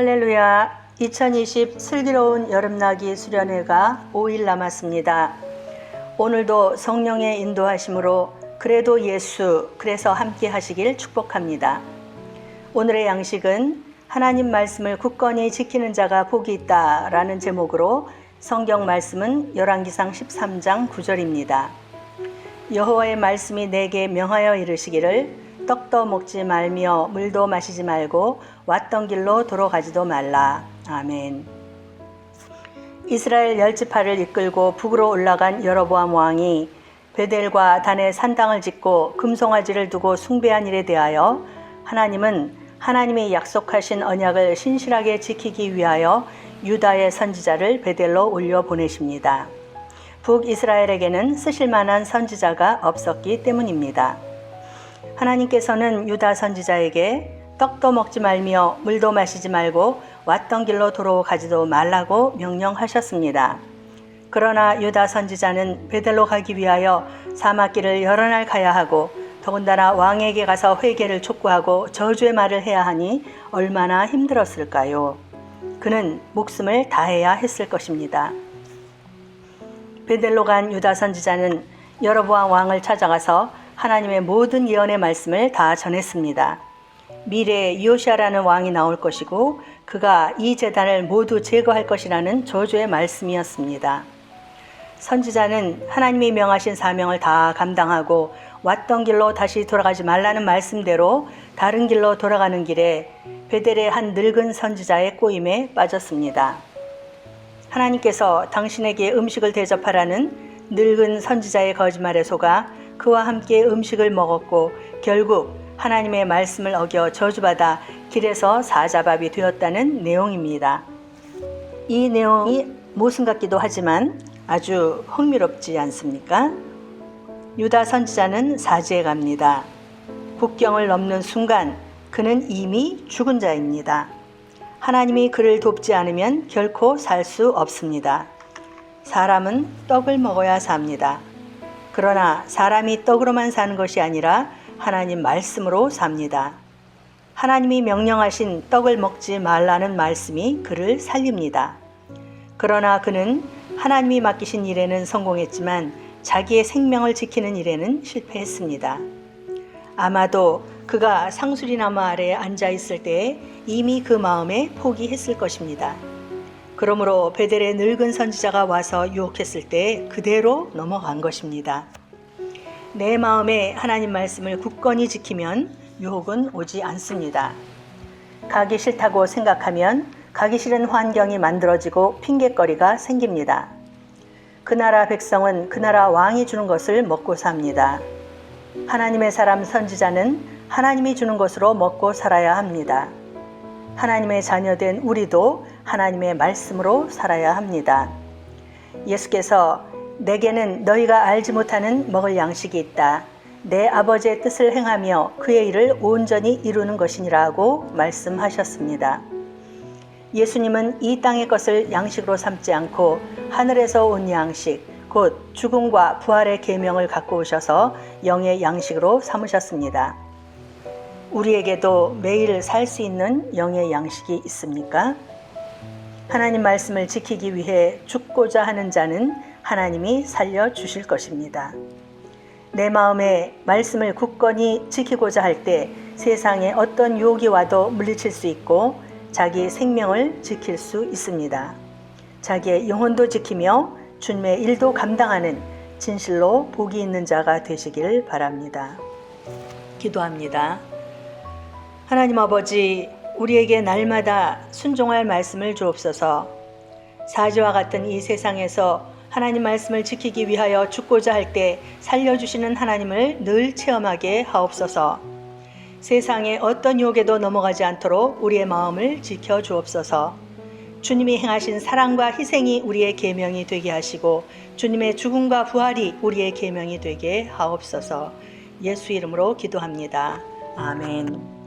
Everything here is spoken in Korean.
할렐루야 2020 슬기로운 여름나기 수련회가 5일 남았습니다. 오늘도 성령의 인도하심으로 그래도 예수 그래서 함께 하시길 축복합니다. 오늘의 양식은 하나님 말씀을 굳건히 지키는 자가 복이 있다라는 제목으로 성경 말씀은 열왕기상 13장 9절입니다. 여호와의 말씀이 내게 명하여 이르시기를 떡도 먹지 말며 물도 마시지 말고 왔던 길로 돌아가지도 말라. 아멘. 이스라엘 열 지파를 이끌고 북으로 올라간 여로보암 왕이 베델과 단에 산당을 짓고 금송아지를 두고 숭배한 일에 대하여 하나님은 하나님이 약속하신 언약을 신실하게 지키기 위하여 유다의 선지자를 베델로 올려 보내십니다. 북이스라엘에게는 쓰실 만한 선지자가 없었기 때문입니다. 하나님께서는 유다 선지자에게 떡도 먹지 말며 물도 마시지 말고 왔던 길로 돌아가지도 말라고 명령하셨습니다. 그러나 유다 선지자는 베델로 가기 위하여 사막길을 여러 날 가야 하고 더군다나 왕에게 가서 회개를 촉구하고 저주의 말을 해야 하니 얼마나 힘들었을까요? 그는 목숨을 다해야 했을 것입니다. 베델로 간 유다 선지자는 여로보암 왕을 찾아가서 하나님의 모든 예언의 말씀을 다 전했습니다. 미래에 요시아라는 왕이 나올 것이고 그가 이 재단을 모두 제거할 것이라는 저주의 말씀이었습니다. 선지자는 하나님이 명하신 사명을 다 감당하고 왔던 길로 다시 돌아가지 말라는 말씀대로 다른 길로 돌아가는 길에 베델의 한 늙은 선지자의 꼬임에 빠졌습니다. 하나님께서 당신에게 음식을 대접하라는 늙은 선지자의 거짓말에 속아 그와 함께 음식을 먹었고 결국 하나님의 말씀을 어겨 저주받아 길에서 사자밥이 되었다는 내용입니다. 이 내용이 모순 같기도 하지만 아주 흥미롭지 않습니까? 유다 선지자는 사지에 갑니다. 국경을 넘는 순간 그는 이미 죽은 자입니다. 하나님이 그를 돕지 않으면 결코 살 수 없습니다. 사람은 떡을 먹어야 삽니다. 그러나 사람이 떡으로만 사는 것이 아니라 하나님 말씀으로 삽니다. 하나님이 명령하신 떡을 먹지 말라는 말씀이 그를 살립니다. 그러나 그는 하나님이 맡기신 일에는 성공했지만 자기의 생명을 지키는 일에는 실패했습니다. 아마도 그가 상수리나무 아래에 앉아 있을 때에 이미 그 마음에 포기했을 것입니다. 그러므로 베델의 늙은 선지자가 와서 유혹했을 때 그대로 넘어간 것입니다. 내 마음에 하나님 말씀을 굳건히 지키면 유혹은 오지 않습니다. 가기 싫다고 생각하면 가기 싫은 환경이 만들어지고 핑계거리가 생깁니다. 그 나라 백성은 그 나라 왕이 주는 것을 먹고 삽니다. 하나님의 사람 선지자는 하나님이 주는 것으로 먹고 살아야 합니다. 하나님의 자녀된 우리도 하나님의 말씀으로 살아야 합니다. 예수께서 내게는 너희가 알지 못하는 먹을 양식이 있다. 내 아버지의 뜻을 행하며 그의 일을 온전히 이루는 것이니라고 말씀하셨습니다. 예수님은 이 땅의 것을 양식으로 삼지 않고 하늘에서 온 양식, 곧 죽음과 부활의 계명을 갖고 오셔서 영의 양식으로 삼으셨습니다. 우리에게도 매일 살 수 있는 영의 양식이 있습니까? 하나님 말씀을 지키기 위해 죽고자 하는 자는 하나님이 살려 주실 것입니다. 내 마음에 말씀을 굳건히 지키고자 할 때 세상에 어떤 유혹이 와도 물리칠 수 있고 자기 생명을 지킬 수 있습니다. 자기의 영혼도 지키며 주님의 일도 감당하는 진실로 복이 있는 자가 되시길 바랍니다. 기도합니다. 하나님 아버지, 우리에게 날마다 순종할 말씀을 주옵소서. 사지와 같은 이 세상에서 하나님 말씀을 지키기 위하여 죽고자 할 때 살려주시는 하나님을 늘 체험하게 하옵소서. 세상에 어떤 유혹에도 넘어가지 않도록 우리의 마음을 지켜 주옵소서. 주님이 행하신 사랑과 희생이 우리의 계명이 되게 하시고 주님의 죽음과 부활이 우리의 계명이 되게 하옵소서. 예수 이름으로 기도합니다. 아멘.